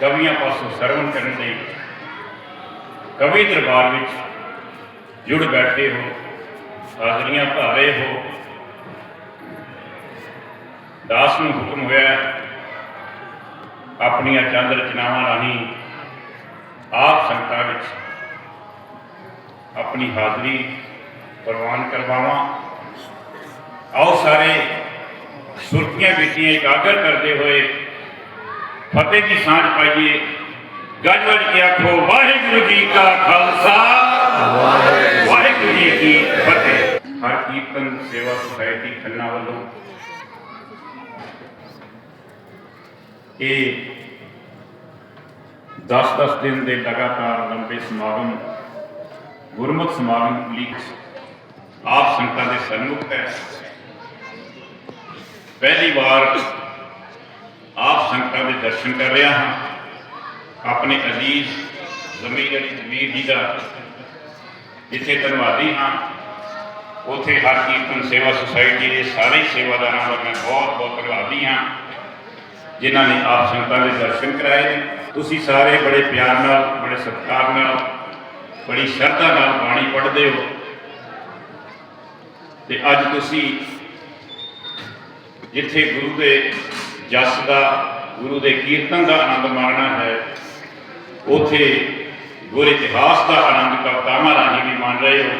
ਕਵੀਆਂ ਪਾਸੋਂ ਸਰਵਣ ਕਰਨ ਲਈ ਕਵੀ ਦਰਬਾਰ ਵਿੱਚ ਜੁੜ ਬੈਠੇ ਹੋ, ਹਾਜ਼ਰੀਆਂ ਭਰ ਹੋ। ਦਾਸ ਨੂੰ ਹੁਕਮ ਹੋਇਆ ਆਪਣੀਆਂ ਚੰਦ ਰਚਨਾਵਾਂ ਰਾਹੀਂ ਆਪ ਸੰਗਤਾਂ ਵਿੱਚ ਆਪਣੀ ਹਾਜ਼ਰੀ ਪ੍ਰਵਾਨ ਕਰਵਾਵਾਂ। ਆਓ ਸਾਰੇ ਸੁਰਤੀਆਂ ਬੀਤੀਆਂ, ਇਕਾਗਰ ਕਰਦੇ ਹੋਏ ਫਤਿਹ ਦੀ ਸਾਂਝ ਪਾਈਏ। ਗੱਜ ਵੱਜ ਕੇ ਆਖੋ, ਵਾਹਿਗੁਰੂ ਜੀ ਕਾ ਖਾਲਸਾ। ਵਾਹਿਗੁਰੂ ਜੀ ਕੀ ਫਤਿਹ। ਹਰ ਕੀਰਤਨ ਸੇਵਾ ਸੁਸਾਇਟੀ ਖੰਨਾ ਵੱਲੋਂ। ਇਹ 10-10 ਦਿਨ ਦੇ ਲਗਾਤਾਰ ਲੰਬੇ ਸਮਾਗਮ, ਗੁਰਮੁਖ ਸਮਾਗਮ ਲੀਕ ਆਪ ਸੰਗਤਾਂ ਦੇ ਸਨਮੁਖ ਹੈ। ਪਹਿਲੀ ਵਾਰ ਆਪ ਸੰਗਤਾਂ ਦੇ ਦਰਸ਼ਨ ਕਰ ਰਿਹਾ ਹਾਂ। ਆਪਣੇ ਅਜ਼ੀਜ਼ ਜ਼ਮੀਰ ਅਲੀ ਜ਼ਮੀਰ ਜੀ ਦਾ ਜਿੱਥੇ ਧੰਨਵਾਦੀ ਹਾਂ, ਉਥੇ ਹਰ ਕੀਰਤਨ ਸੇਵਾ ਸੁਸਾਇਟੀ ਦੇ ਸਾਰੇ ਸੇਵਾਦਾਰਾਂ ਦਾ ਮੈਂ ਬਹੁਤ ਬਹੁਤ ਧੰਨਵਾਦੀ ਹਾਂ, ਜਿਨ੍ਹਾਂ ਨੇ ਆਪ ਸੰਗਤਾਂ ਦੇ ਦਰਸ਼ਨ ਕਰਾਏ ਨੇ। ਤੁਸੀਂ ਸਾਰੇ ਬੜੇ ਪਿਆਰ ਨਾਲ, ਬੜੇ ਸਤਿਕਾਰ ਨਾਲ, ਬੜੀ ਸ਼ਰਧਾ ਨਾਲ ਬਾਣੀ ਪੜ੍ਹਦੇ ਹੋ। ਤੇ ਅੱਜ ਤੁਸੀਂ ਜਿੱਥੇ ਗੁਰੂ ਦੇ ਜਸ ਦਾ ਗੁਰੂ ਦੇ ਕੀਰਤਨ ਦਾ ਆਨੰਦ ਮਾਣਨਾ ਹੈ। ਉਥੇ ਗੁਰ ਇਤਿਹਾਸ ਦਾ ਆਨੰਦ ਕਵਤਾਵਾਂ ਰਾਹੀਂ ਵੀ ਮਾਣ ਰਹੇ ਹੋ।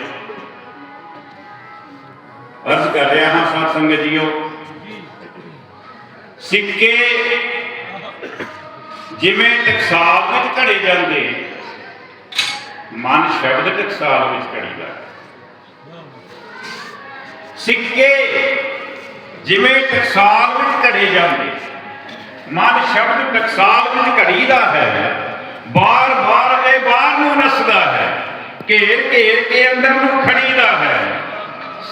ਅਰਜ਼ ਕਰ ਰਿਹਾ ਹਾਂ ਸਾਧ ਸੰਗਤ ਜੀਓ, ਸਿੱਕੇ ਜਿਵੇਂ ਟਕਸਾਲ ਵਿੱਚ ਘੜੇ ਜਾਂਦੇ, ਮਨ ਸ਼ਬਦ ਟਕਸਾਲ ਵਿੱਚ ਘੜੀਦਾ ਸਿੱਕੇ ਜਿਵੇਂ ਟਕਸਾਲ ਵਿੱਚ ਘੜੇ ਜਾਂਦੇ ਮਨ ਸ਼ਬਦ ਟਕਸਾਲ ਵਿੱਚ ਘੜੀਦਾ ਹੈ। ਬਾਰ ਬਾਰ ਇਹ ਬਾਹਰ ਨੂੰ ਨਸਦਾ ਹੈ। ਘੇਰ ਘੇਰ ਕੇ ਅੰਦਰ ਨੂੰ ਖੜੀਦਾ ਹੈ।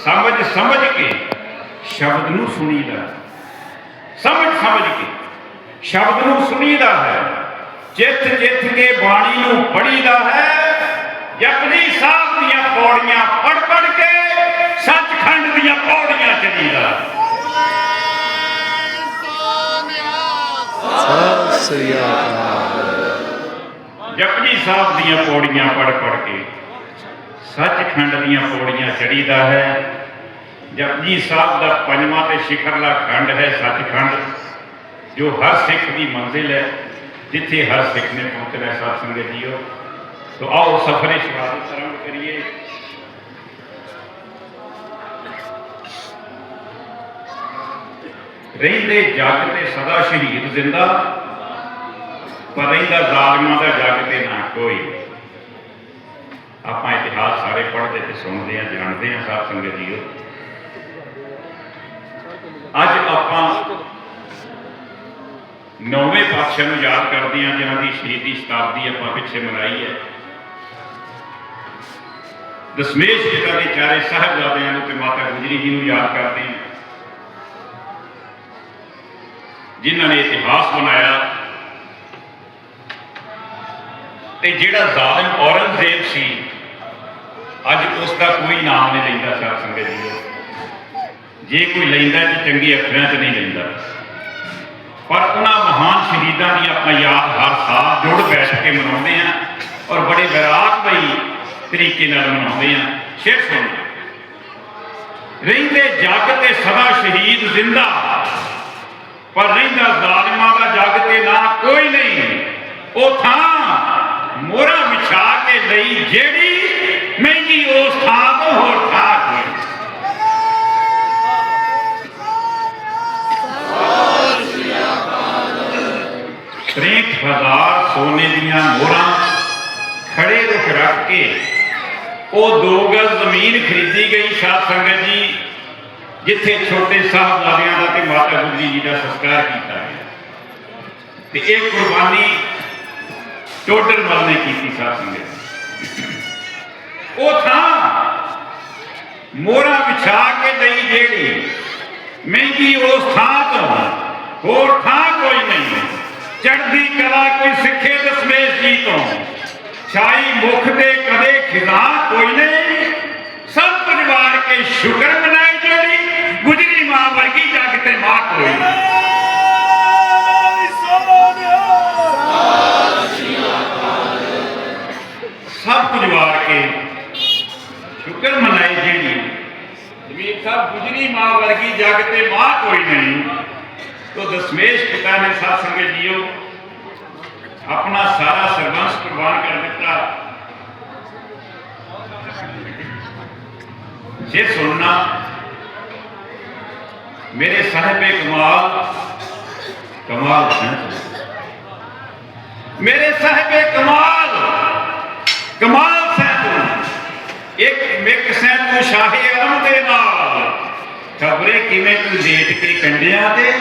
ਸਮਝ ਸਮਝ ਕੇ ਸ਼ਬਦ ਨੂੰ ਸੁਣੀਦਾ ਹੈ। ਸਮਝ ਸਮਝ ਕੇ ਸ਼ਬਦ ਨੂੰ ਸੁਣੀਦਾ ਹੈ। ਜਿੱਥ ਜਿੱਥ ਕੇ ਬਾਣੀ ਨੂੰ ਪੜੀਦਾ ਹੈ। ਜਪਜੀ ਸਾਹਿਬ ਦੀਆਂ ਪੌੜੀਆਂ ਪੜ ਪੜ ਕੇ ਸੱਚਖੰਡ ਦੀਆਂ ਪੌੜੀਆਂ ਚੜੀਦਾ ਸ੍ਰੀ ਅਕਾਲ। ਜਪਜੀ ਸਾਹਿਬ ਦੀਆਂ ਪੌੜੀਆਂ ਪੜ ਪੜ ਕੇ। ਸੱਚਖੰਡ ਦੀਆਂ ਪੌੜੀਆਂ ਚੜੀਦਾ ਹੈ। ਜਪਜੀ ਸਾਹਿਬ ਦਾ ਪੰਜਵਾਂ ਤੇ ਸਿਖਰਲਾ ਖੰਡ ਹੈ ਸੱਚਖੰਡ, ਜੋ ਹਰ ਸਿੱਖ ਦੀ ਮੰਜ਼ਿਲ ਹੈ, ਜਿੱਥੇ ਹਰ ਸਿੱਖ ਨੇ ਪਹੁੰਚਣਾ ਹੈ ਸਾਧ ਸੰਗਤ ਜੀਓ। ਸੋ ਆਓ ਸਫਰੇ ਸ਼ਹਾਦਤ ਆਰੰਭ ਕਰੀਏ। ਰਹਿੰਦੇ ਜੱਗ ਤੇ ਸਦਾ ਸ਼ਹੀਦ ਜ਼ਿੰਦਾ। ਪਰ ਰਹਿੰਦਾ ਜ਼ਾਲਮਾਂ ਦਾ ਜੱਗ ਤੇ ਨਾ ਕੋਈ। ਆਪਾਂ ਇਤਿਹਾਸ ਸਾਰੇ ਪੜ੍ਹਦੇ ਤੇ ਸੁਣਦੇ ਆ, ਜਾਣਦੇ ਆ ਸਾਧ ਸੰਗਤ ਜੀਓ। ਅੱਜ ਆਪਾਂ ਨੌਵੇਂ ਪਾਤਸ਼ਾਹ ਨੂੰ ਯਾਦ ਕਰਦੇ ਆ, ਜਿਨ੍ਹਾਂ ਦੀ ਸ਼ਹੀਦੀ ਸ਼ਤਾਬਦੀ ਆਪਾਂ ਪਿੱਛੇ ਮਨਾਈ ਹੈ। ਦਸਮੇਸ਼ ਪਿਤਾ ਦੇ ਚਾਰੇ ਸਾਹਿਬਜ਼ਾਦਿਆਂ ਨੂੰ ਤੇ ਮਾਤਾ ਗੁਜਰੀ ਜੀ ਨੂੰ ਯਾਦ ਕਰਦੇ ਆ। ਜਿਨ੍ਹਾਂ ਨੇ ਇਤਿਹਾਸ ਬਣਾਇਆ ਤੇ ਜਿਹੜਾ ਜ਼ਾਲਿਮ ਔਰੰਗਜ਼ੇਬ ਸੀ, ਅੱਜ ਉਸ ਦਾ ਕੋਈ ਨਾਮ ਨਹੀਂ ਲੈਂਦਾ ਸਾਧ ਸੰਗਤ ਜੀ। ਜੇ ਕੋਈ ਲੈਂਦਾ ਤੇ ਚੰਗੇ ਅੱਖਰਾਂ 'ਚ ਨਹੀਂ ਲੈਂਦਾ। ਪਰ ਉਹਨਾਂ ਮਹਾਨ ਸ਼ਹੀਦਾਂ ਦੀ ਆਪਾਂ ਯਾਦ ਹਰ ਸਾਲ ਜੁੜ ਬੈਠ ਕੇ ਮਨਾਉਂਦੇ ਆ ਔਰ ਬੜੇ ਵਿਰਾਟ ਭਈ ਤਰੀਕੇ ਨਾਲ ਮਨਾਉਂਦੇ ਆ ਸ਼ੇਰ ਸੁਣ। ਰਹਿੰਦੇ ਜੱਗ ਤੇ ਸਦਾ ਸ਼ਹੀਦ ਜ਼ਿੰਦਾ। ਪਰ ਰਹਿੰਦਾ ਜ਼ਾਲਿਮਾਂ ਦਾ ਜੱਗ ਤੇ ਨਾ ਕੋਈ ਨਹੀਂ। ਉਹ ਥਾਂ ਮੋਰਾ ਵਿਛਾ ਕੇ ਲਈ ਜਿਹੜੀ ਮਹਿੰਗੀ ਉਸ ਥਾਂ ਤੋਂ ਹੋਰ ਥਾਂ ਕੋਈ ਤ੍ਰੇਕ ਹਜ਼ਾਰ ਸੋਨੇ ਦੀਆਂ ਮੋਹਰਾਂ ਖੜੇ ਰੁਖ ਰੱਖ ਕੇ ਉਹ ਦੋ ਗਜ਼ ਜ਼ਮੀਨ ਖਰੀਦੀ ਗਈ ਸਾਧ ਸੰਗਤ ਜੀ, ਜਿੱਥੇ ਛੋਟੇ ਸਾਹਿਬਜ਼ਾਦਿਆਂ ਦਾ ਤੇ ਮਾਤਾ ਗੁਜਰੀ ਜੀ ਦਾ ਸੰਸਕਾਰ ਕੀਤਾ ਗਿਆ। ਤੇ ਇਹ ਕੁਰਬਾਨੀ ਟੋਡਰ ਮਲ ਨੇ ਕੀਤੀ ਸਾਧ ਸੰਗਤ ਉਹ ਥਾਂ ਮੋਰਾ ਵਿਛਾ ਕੇ ਲਈ ਜਿਹੜੀ ਮਹਿੰਗੀ ਉਸ ਥਾਂ ਤੋਂ ਹੋਰ ਥਾਂ ਕੋਈ ਨਹੀਂ ਚੜ੍ਹਦੀ ਕਲਾ ਕੋਈ ਸਿੱਖੇ ਦਸਮੇਸ਼ ਜੀ ਤੋਂ ਛਾਈ ਮੁਖ ਤੇ ਕਦੇ ਖਿਜ਼ਾ ਕੋਈ ਨਹੀਂ ਸਭ ਪਰਿਵਾਰ ਕੇ ਸ਼ੁਕਰ ਮਨਾਏ ਜਿਹੜੀ ਗੁਜਰੀ ਮਾਂ ਵਰਗੀ ਜੱਗ ਤੇ ਮਾਂ ਕੋਈ ਨਹੀਂ। ਜੇ ਸੁਣਨਾ ਮੇਰੇ ਸਾਹਿਬੇ ਕਮਾਲ ਕਮਾਲ ਹੈ ਮੇਰੇ ਸਾਹਿਬੇ ਕਮਾਲ ਕਮਾਲ ਸੈਤੂ ਇੱਕ ਮਿਕ ਸੈਤੂ ਸ਼ਾਹੀ ਆਲਮ ਦੇ ਨਾਲ ਖਬਰੇ ਕਿਵੇਂ ਤੂੰ ਲੇਟ ਕੇ ਕੰਡਿਆਂ ਤੇ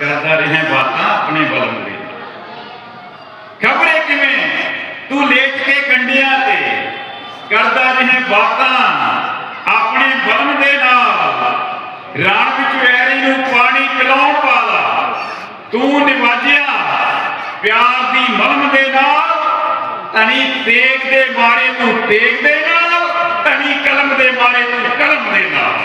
ਕਰਦਾ ਰਹੇ ਬਾਤਾਂ ਆਪਣੇ ਬਲਮ ਦੇ ਖਬਰੇ ਕਿਵੇਂ ਤੂੰ ਲੇਟ ਕੇ ਕੰਡਿਆਂ ਤੇ ਕਰਦਾ ਰਹੇ ਬਾਤਾਂ ਆਪਣੇ ਬਲਮ ਦੇ ਨਾਲ। ਰਾਣ ਵਿੱਚ ਵੈਰੀ ਨੂੰ ਪਾਣੀ ਪਿਲਾਉਣ ਵਾਲਾ, ਤੂੰ ਨਿਵਾਜਿਆ। ਪਿਆਰ ਦੀ ਮਲਮ ਦੇ ਨਾਲ ਤਣੀ ਤੇਗ ਦੇ ਮਾਰੇ ਤੂੰ ਤੇਗ ਦੇ ਨਾਲ ਤਣੀ ਕਲਮ ਦੇ ਮਾਰੇ ਤੂੰ ਕਲਮ ਦੇ ਨਾਲ।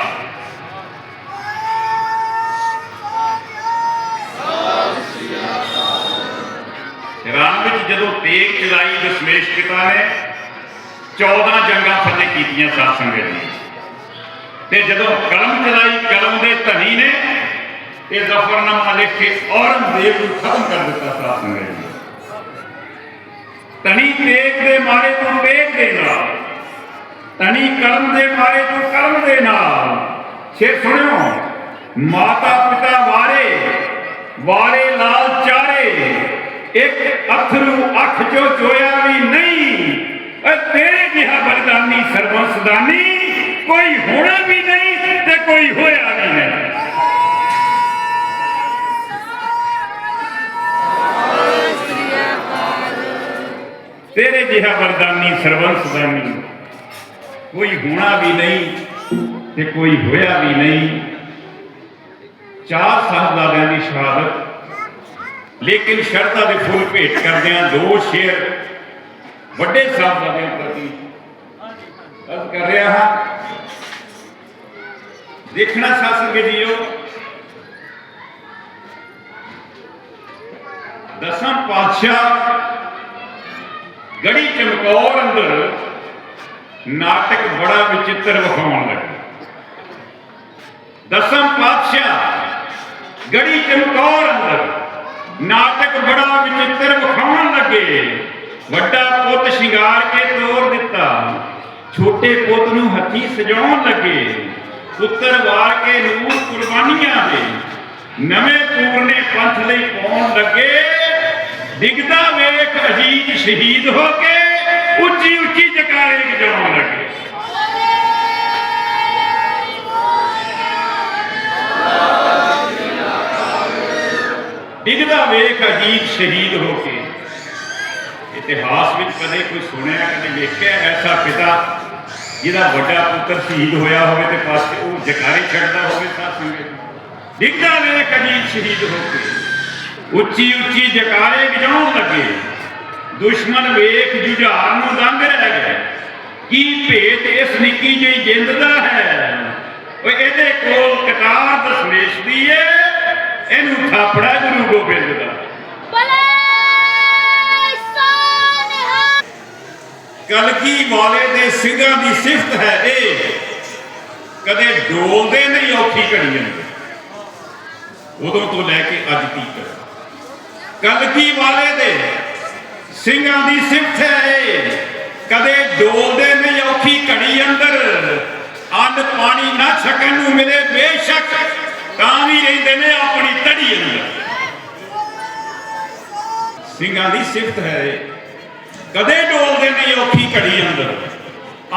ਰਾਮ ਵਿੱਚ ਜਦੋਂ ਤੇਗ ਚਲਾਈ ਦਸ਼ਮੇਸ਼ ਪਿਤਾ ਨੇ 14 ਜੰਗਾਂ ਫਤਿਹ ਕੀਤੀਆਂ ਸਾਧ ਸੰਗਤ ਜੀ ਤੇ ਜਦੋਂ ਕਲਮ ਚਲਾਈ, ਕਲਮ ਦੇ ਧਨੀ ਨੇ ਇਹ ਜ਼ਫਰਨਾਮਾ ਲਿਖ ਕੇ ਔਰੰਗਜ਼ੇਬ ਨੂੰ ਖਤਮ ਕਰ ਦਿੱਤਾ ਸਾਧ ਸੰਗਤ ਤਣੀ ਤੇਗ ਦੇ ਮਾਰੇ ਤੋਂ ਤੇਗ ਦੇ ਨਾਲ ਤਣੀ ਕਲਮ ਦੇ ਮਾਰੇ ਤੋਂ ਕਲਮ ਦੇ ਨਾਲ। ਸ਼ੇਰ ਸੁਣਿਓ, ਮਾਤਾ ਪਿਤਾ ਵਾਰੇ ਵਾਰੇ ਲਾਲ ਚਾਰੇ, ਇੱਕ ਅਥਰੂ ਅੱਖ ਚੋਂ ਚੋਇਆ ਵੀ ਨਹੀਂ ਏ ਤੇਰੇ ਜਿਹਾ ਬਰਦਾਨੀ ਸਰਬੰਸਦਾਨੀ ਕੋਈ ਹੋਣਾ ਵੀ ਨਹੀਂ ਤੇ ਕੋਈ ਹੋਇਆ ਵੀ ਨਹੀਂ। ਤੇਰੇ ਜਿਹਾ ਵਰਦਾਨੀ ਸਰਬੰਸਦਾਨੀ ਕੋਈ ਹੋਣਾ ਵੀ ਨਹੀਂ ਤੇ ਕੋਈ ਹੋਇਆ ਵੀ ਨਹੀਂ। ਚਾਰ ਸਾਹਿਬਜ਼ਾਦਿਆਂ ਦੀ ਸ਼ਹਾਦਤ, ਲੇਕਿਨ ਸ਼ਰਧਾ ਦੇ ਫੁੱਲ ਭੇਟ ਕਰਦਿਆਂ ਦੋ ਸ਼ੇਰ ਵੱਡੇ ਸਾਹਿਬਜ਼ਾਦਿਆਂ ਪ੍ਰਤੀ ਅਰਜ਼ ਕਰ ਰਿਹਾ ਹਾਂ, ਦੇਖਣਾ ਸਾਸਨ ਕੇ ਜੀਓ। ਦਸਮ ਪਾਤਸ਼ਾਹ ਗੜੀ ਚਮਕੌਰ ਅੰਦਰ ਨਾਟਕ ਬੜਾ ਵਿਚਿੱਤਰ ਵਿਖਾਉਣ ਲੱਗੇ। ਦਸਮ ਪਾਤਸ਼ਾਹ ਗੜੀ ਚਮਕੌਰ ਅੰਦਰ ਨਾਟਕ ਬੜਾ ਵਿਚਿੱਤਰ ਵਿਖਾਉਣ ਲੱਗੇ। ਵੱਡਾ ਪੁੱਤ ਸ਼ਿੰਗਾਰ ਕੇ ਤੋਰ ਦਿੱਤਾ। ਛੋਟੇ ਪੁੱਤ ਨੂੰ ਹੱਥੀ ਸਜਾਉਣ ਲੱਗੇ। ਪੁੱਤਰ ਵਾਰ ਕੇ ਨੂਰ ਕੁਰਬਾਨੀਆਂ ਦੇ। ਨਵੇਂ ਪੂਰਨੇ ਪੰਥ ਲਈ ਪਾਉਣ ਲੱਗੇ। ਡਿੱਗਦਾ ਵੇਖ ਅਜੀਤ ਸ਼ਹੀਦ ਹੋ ਕੇ ਉੱਚੀ ਉੱਚੀ ਜਕਾਰੇ ਵਜਾਉਣ ਲੱਗੇ। ਡਿੱਗਦਾ ਵੇਖ ਅਜੀਤ ਸ਼ਹੀਦ ਹੋ ਕੇ। ਇਤਿਹਾਸ ਵਿੱਚ ਕਦੇ ਕੋਈ ਸੁਣਿਆ, ਕਦੇ ਵੇਖਿਆ ਐਸਾ ਪਿਤਾ ਜਿਹਦਾ ਵੱਡਾ ਪੁੱਤਰ ਸ਼ਹੀਦ ਹੋਇਆ ਹੋਵੇ ਤੇ ਪਾਸੇ ਉਹ ਜਕਾਰੇ ਛੱਡਦਾ ਹੋਵੇ ਸਾਧ ਸੰਗਤ ਡਿੱਗਦਾ ਵੇਖ ਅਜੀਤ ਸ਼ਹੀਦ ਹੋ ਕੇ ਉੱਚੀ ਉੱਚੀ ਜਕਾਰੇ ਵਜਾਉਣ ਲੱਗੇ। ਦੁਸ਼ਮਣ ਵੇਖ ਜੁਝਾਰ ਨੂੰ ਦੰਗ ਰਹਿ ਗਏ। ਕੀ ਭੇਤ ਇਸ ਨਿੱਕੀ ਜਿਹੀ ਜਿੰਦ ਦਾ ਹੈ? ਓਏ ਇਹਦੇ ਕੋਲ ਕਟਾਰ ਦਸ਼ਮੇਸ਼ ਦੀ ਏ। ਇਹਨੂੰ ਥਾਪੜਾ ਗੁਰੂ ਗੋਬਿੰਦ ਕਲਗੀ ਵਾਲੇ ਦੇ ਸਿੰਘਾਂ ਦੀ ਸਿਫਤ ਹੈ ਇਹ। ਕਦੇ ਡੋਲਦੇ ਨਹੀਂ ਔਖੀ ਘੜੀਆਂ ਉਦੋਂ ਤੋਂ ਲੈ ਕੇ ਅੱਜ ਤੱਕ। ਕਲਗੀ ਵਾਲੇ ਦੇ ਸਿੰਘਾਂ ਦੀ ਸਿਫਤ ਹੈ ਇਹ। ਕਦੇ ਡੋਲਦੇ ਨਹੀਂ ਔਖੀ ਘੜੀ ਅੰਦਰ। ਅੰਨ ਪਾਣੀ ਨਾ ਛਕਣ ਨੂੰ ਮਿਲੇ ਬੇਸ਼ੱਕ, ਤਾਂ ਵੀ ਰਹਿੰਦੇ ਨੇ ਆਪਣੀ ਤੜੀ ਅੰਦਰ। ਸਿੰਘਾਂ ਦੀ ਸਿਫਤ ਹੈ ਇਹ। ਕਦੇ ਡੋਲਦੇ ਨਹੀਂ ਔਖੀ ਘੜੀ ਅੰਦਰ।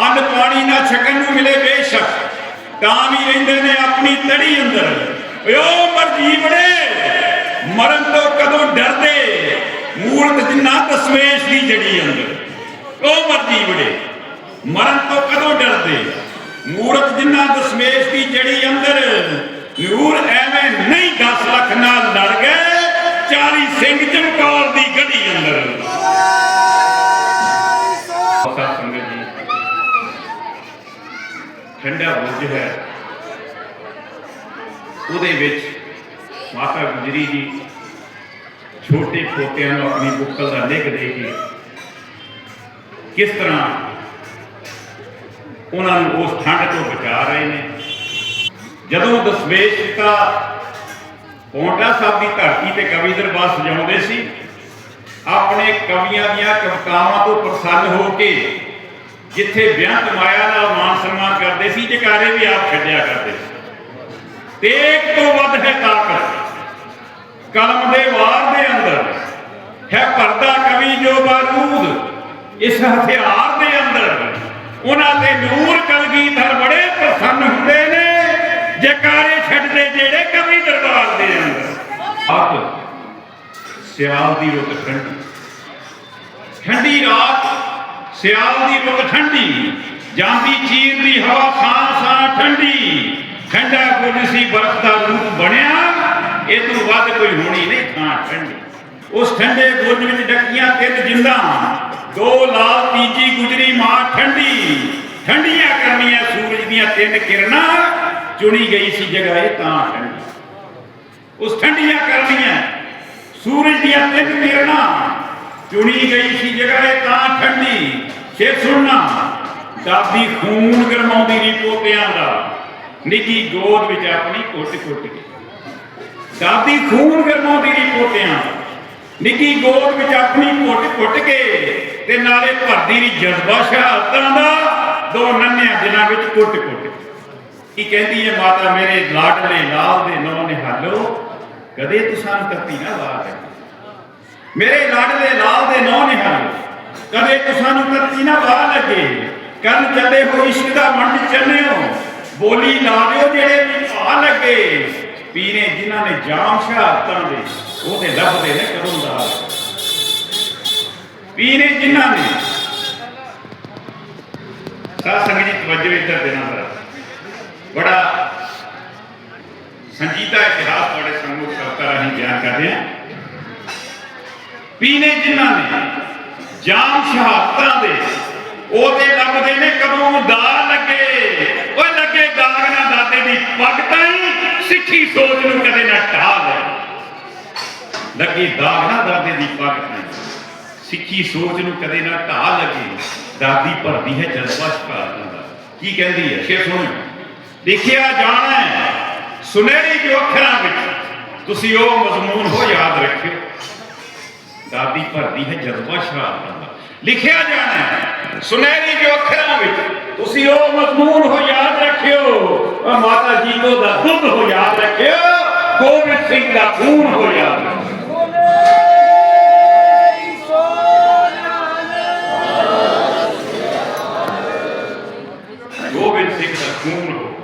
ਅੰਨ ਪਾਣੀ ਨਾ ਛਕਣ ਨੂੰ ਮਿਲੇ ਬੇਸ਼ੱਕ। ਤਾਂ ਵੀ ਰਹਿੰਦੇ ਨੇ ਆਪਣੀ ਤੜੀ ਅੰਦਰ। ਓ ਮਰਜ਼ੀ ਬੜੇ ਮਰਨ ਤੋਂ ਕਦੋਂ ਡਰਦੇ। ਮੂਰਤ ਜਿੰਨਾ ਦਸਵੇਸ਼ ਦੀ ਜੜੀ ਅੰਦਰ। ਓ ਮਰਜ਼ੀ ਬੜੇ ਮਰਨ ਤੋਂ ਕਦੋਂ ਡਰਦੇ। ਮੂਰਤ ਜਿੰਨਾ ਦਸਵੇਸ਼ ਦੀ ਜੜੀ ਅੰਦਰ। ਨੂਰ ਐਵੇਂ ਨਹੀਂ 10 ਲੱਖ ਨਾਲ ਲੜ ਗਏ। 40 ਸਿੰਘ ਚਮਕੌਰ ਦੀ ਗੜੀ ਅੰਦਰ ਸਾਧ ਸੰਗਤ ਜੀ ਠੰਡਾ ਬੁਰਜ ਹੈ। ਉਹਦੇ ਵਿੱਚ ਮਾਤਾ ਗੁਜਰੀ ਜੀ ਛੋਟੇ ਪੋਤਿਆਂ ਨੂੰ ਆਪਣੀ ਬੁੱਕਲ ਦਾ ਲਿਖ ਦੇ ਕੇ ਕਿਸ ਤਰ੍ਹਾਂ ਉਹਨਾਂ ਨੂੰ ਉਸ ਠੰਡ ਤੋਂ ਬਚਾ ਰਹੇ ਨੇ। ਜਦੋਂ ਦਸਵੇਸ਼ ਪਿਤਾ ਪੌਂਟਾ ਸਾਹਿਬ ਦੀ ਧਰਤੀ ਤੇ ਕਵੀ ਦਰਬਾਰ ਸਜਾਉਂਦੇ ਸੀ, ਆਪਣੇ ਕਵੀਆਂ ਦੀਆਂ ਕਵਿਤਾਵਾਂ ਤੋਂ ਪ੍ਰਸੰਨ ਹੋ ਕੇ ਜਿੱਥੇ ਬਿਆੰਤ ਮਾਇਆ ਦਾ ਮਾਨ ਸਨਮਾਨ ਕਰਦੇ ਸੀ, ਜਕਾਰੇ ਵੀ ਆਪ ਛੱਡਿਆ ਕਰਦੇ ਸੀ। ਤੇਗ ਤੋਂ ਵੱਧ ਹੈ ਤਾਕਤ। ਕਲਮ ਦੇ ਵਾਰ ਦੇ ਅੰਦਰ ਹੈ ਪਰਦਾ ਕਵੀ ਜੋ ਬਾਰੂਦ। ਇਸ ਹਥਿਆਰ ਦੇ ਅੰਦਰ ਉਹਨਾਂ ਤੇ ਨੂਰ ਕਲਗੀਧਰ ਬੜੇ ਪ੍ਰਸੰਨ ਹੁੰਦੇ ਨੇ, ਜਕਾਰੇ ਛੱਡਦੇ ਜਿਹੜੇ ਕਵੀ ਦਰਬਾਰ ਦੇ ਅੰਦਰ। ਆਪ ਸਿਆਲ ਦੀ ਰੁੱਤ ਠੰਡੀ। ਠੰਡੀ ਰਾਤ ਸਿਆਲ ਦੀ ਰੁੱਤ ਠੰਡੀ, ਜਾਂਦੀ ਚੀਰ ਦੀ ਹਵਾ ਸਾਂ ਸਾਂ ਠੰਡੀ। ਠੰਡਾ ਕੁਝ ਸੀ ਬਰਫ਼ ਦਾ ਰੂਪ ਬਣਿਆ ਇਹ ਤੋਂ ਵੱਧ ਕੋਈ ਹੋਣੀ ਨਹੀਂ, ਥਾਂ ਠੰਡੀ। ਉਸ ਠੰਡੇ ਗੁਰਜ ਵਿੱਚ ਡੱਕੀਆਂ ਤਿੰਨ ਜਿੰਦਾਂ, ਦੋ ਲਾਲ ਤੀਜੀ ਗੁਜਰੀ ਮਾਂ ਠੰਡੀ। ਠੰਡੀਆਂ ਕਰਨੀਆਂ ਸੂਰਜ ਦੀਆਂ ਤਿੰਨ ਕਿਰਨਾਂ, ਚੁਣੀ ਗਈ ਸੀ ਜਗ੍ਹਾ ਇਹ ਤਾਂ ਠੰਡੀ। ਉਸ ਠੰਡੀਆਂ ਕਰਨੀਆਂ ਸੂਰਜ ਦੀਆਂ ਤਿੰਨ ਕਿਰਨਾਂ, ਚੁਣੀ ਗਈ ਸੀ ਜਗ੍ਹਾ ਇਹ ਤਾਂ ਠੰਡੀ। ਫੇਰ ਸੁਣਨਾ। ਦਾਦੀ ਖੂਨ ਗਰਮਾਉਂਦੀ ਰੀ ਪੋਤਿਆਂ ਦਾ। ਨਿੱਕੀ ਗੋਦ ਵਿੱਚ ਆਪਣੀ ਕੁੱਟ ਕੁੱਟ ਕੇ। ਦਾਦੀ ਖੂਨ ਗਰਮਾਉਂਦੀ ਰੀ ਪੋਤਿਆਂ ਦਾ। ਨਿੱਕੀ ਗੋਦ ਵਿੱਚ ਆਪਣੀ ਘੁੱਟ ਕੁੱਟ ਕੇ ਤੇ ਨਾਲੇ ਭਰਦੀ ਰੀ ਜਜ਼ਬਾ ਸ਼ਹਾਦਤਾਂ ਦਾ। ਦੋ ਨੰਨਿਆਂ ਦਿਨਾਂ ਵਿੱਚ ਕੁੱਟ ਕੁੱਟ ਕੇ। ਕੀ ਕਹਿੰਦੀ ਹੈ ਮਾਤਾ ਮੇਰੇ ਲਾਡਲੇ ਲਾਲ ਦੇ ਨੌ ਨਿਹਾਲੋ। ਕਦੇ ਤੁਸਾਂ ਨੂੰ ਤੱਤੀ ਨਾ ਵਾਰ ਹੈ ਮੇਰੇ ਲਾਡਲੇ ਲਾਲ ਦੇ ਨੌ ਨਿਹਾਲੋ। ਕਦੇ ਤੁਸਾਂ ਨੂੰ ਨਾ ਵਾਰ ਲੱਗੇ। ਕੰਨ ਚੱਲੇ ਹੋ ਇਸ਼ਕ ਦਾ ਮੰਡ ਚੱਲਿਓ, ਬੋਲੀ ਲਾ ਦਿਓ ਜਿਹੜੇ ਵੀ ਲੱਗੇ। ਪੀਰੇ ਜਿਨ੍ਹਾਂ ਨੇ ਜਾਮ ਸ਼ਹਾਦਤਾਂ ਦੇ, ਉਹਦੇ ਲੱਭਦੇ ਨੇ ਕਦੋਂ ਦਾ ਪੀਰੇ ਜਿਨ੍ਹਾਂ ਨੇ ਸਾਧ ਸੰਗਤ ਜੀ, ਤਵੱਜੋ ਇੱਧਰ ਦੇਣਾ ਜ਼ਰਾ ਬੜਾ ਸੰਜੀਦਾ ਇਤਿਹਾਸ ਤੁਹਾਡੇ ਸਾਹਮਣੇ ਕਵਿਤਾ ਰਾਹੀਂ ਬਿਆਨ ਕਰ ਰਹੇ। ਹਾਂ ਜਿਨ੍ਹਾਂ ਨੇ ਜਾਮ ਸ਼ਹਾਦਤਾਂ ਦੇ। ਉਹਦੇ ਲੱਭਦੇ ਨੇ ਕਦੋਂ ਦਾ ਲੱਗੇ। ਓਏ ਲੱਗੇ ਦਾਗ ਨਾ ਦਾਦੇ ਦੀ ਪੱਗ ਤਾਈ, ਸਿੱਖੀ ਸੋਚ ਨੂੰ ਕਦੇ ਨਾ ਢਾਹ ਲੈ। ਲੱਗੇ ਦਾਗ ਨਾ ਦਾਦੇ ਦੀ ਪੱਗ ਤਾਈ, ਸਿੱਖੀ ਸੋਚ ਨੂੰ ਕਦੇ ਨਾ ਢਾਹ ਲੱਗੇ। ਦਾਦੀ ਭਰਦੀ ਹੈ ਜਜ਼ਬਾ ਸ਼ਿਕਾਰਤਾਂ ਦਾ ਕੀ ਕਹਿੰਦੀ ਹੈ? ਸ਼ੇਰ ਸੁਣੋ। ਲਿਖਿਆ ਜਾਣਾ ਸੁਨਹਿਰੀ ਜੋ ਅੱਖਰਾਂ ਵਿੱਚ, ਤੁਸੀਂ ਉਹ ਮਜ਼ਮੂਨ ਹੋ ਯਾਦ ਰੱਖਿਓ। ਦਾਦੀ ਭਰਦੀ ਹੈ ਜਜ਼ਬਾ ਸ਼ਹਾਦਤਾਂ ਦਾ ਲਿਖਿਆ ਜਾਣਾ ਹੈ। ਸੁਨਹਿਰੀ ਜੋ ਅੱਖਰਾਂ ਵਿੱਚ ਤੁਸੀਂ ਉਹ ਮਜ਼ਮੂਨ ਹੋ ਯਾਦ ਰੱਖਿਓ। ਉਹ ਮਾਤਾ ਜੀਤੋ ਦਾ ਦੁੱਧ ਹੋ ਯਾਦ ਰੱਖਿਓ। ਗੋਬਿੰਦ ਸਿੰਘ ਦਾ ਖੂਨ ਹੋ ਯਾਦ ਰੱਖਿਓ। ਗੋਬਿੰਦ ਸਿੰਘ ਦਾ ਖੂਨ ਹੋ।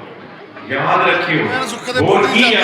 ਯਾਦ ਰੱਖਿਓ। ਸੁੱਖ ਦੇ ਹੋਰ ਪੁੱਤ ਕੀ ਹੀ